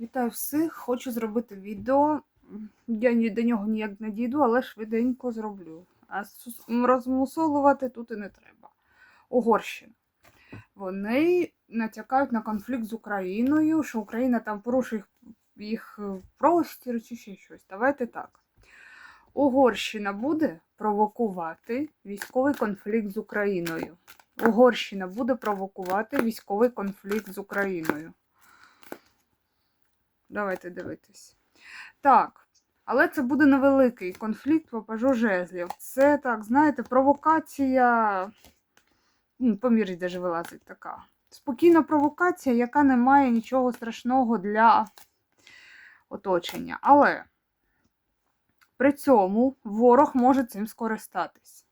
Вітаю всіх! Хочу зробити відео. Я до нього ніяк не дійду, але швиденько зроблю. А розмусолувати тут і не треба. Угорщина. Вони натякають на конфлікт з Україною, що Україна там порушує їх, їх е, простір чи ще щось. Давайте так. Угорщина буде провокувати військовий конфлікт з Україною. Угорщина буде провокувати військовий конфлікт з Україною. Давайте дивитись. Так. Але це буде невеликий конфлікт по пажу жезлів. Це, так, знаєте, провокація. Де ж вилазить така. Спокійна провокація, яка не має нічого страшного для оточення. Але при цьому ворог може цим скористатись.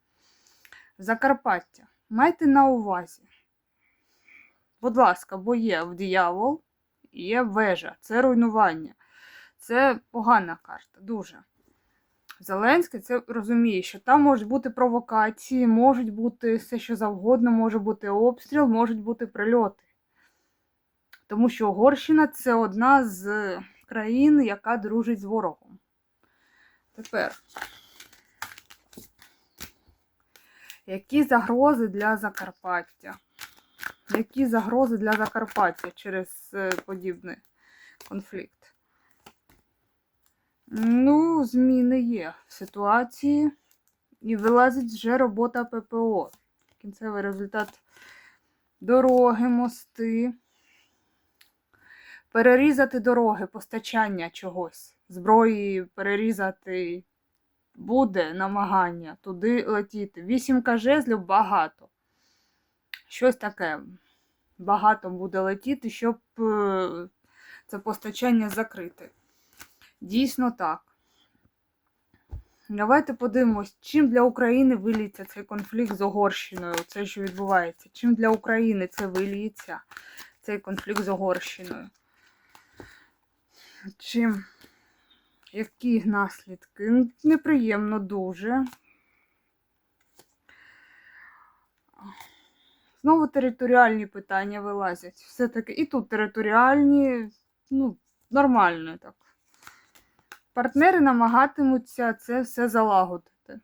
Закарпаття. Майте на увазі. Будь ласка, бо є в диявол, є вежа, це руйнування. Це погана карта, дуже. Зеленський це розуміє, що там можуть бути провокації, можуть бути все, що завгодно, може бути обстріл, можуть бути прильоти. Тому що Угорщина це одна з країн, яка дружить з ворогом. Тепер. Які загрози для Закарпаття? Які загрози для Закарпаття через е, подібний конфлікт? Ну, зміни є в ситуації. І вилазить вже робота ППО. Кінцевий результат дороги, мости. Перерізати дороги, постачання чогось. Зброї перерізати буде намагання туди летіти. Вісімка жезлів багато. Щось таке. Багато буде летіти, щоб е, це постачання закрити. Дійсно так. Давайте подивимось, чим для України виліється цей конфлікт з Угорщиною, це, що відбувається. Чим для України це виліється, цей конфлікт з Угорщиною. Чим? Які наслідки? Неприємно дуже. Знову територіальні питання вилазять. Все-таки і тут територіальні, ну, нормально так. Партнери намагатимуться це все залагодити,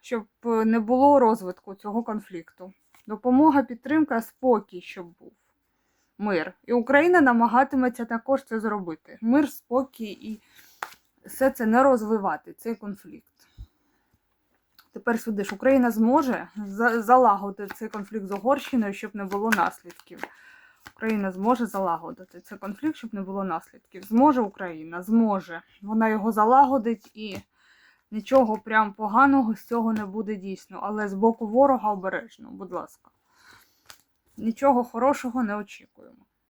щоб е, не було розвитку цього конфлікту. Допомога, підтримка, спокій, щоб був. Мир. І Україна намагатиметься також це зробити. Мир, спокій і все це не розвивати, цей конфлікт. Тепер сюди ж Україна зможе залагодити цей конфлікт з Угорщиною, щоб не було наслідків. Україна зможе залагодити цей конфлікт, щоб не було наслідків. Зможе Україна, зможе. Вона його залагодить і нічого прям поганого з цього не буде дійсно. Але з боку ворога обережно, будь ласка. Нічого хорошого не очікуємо.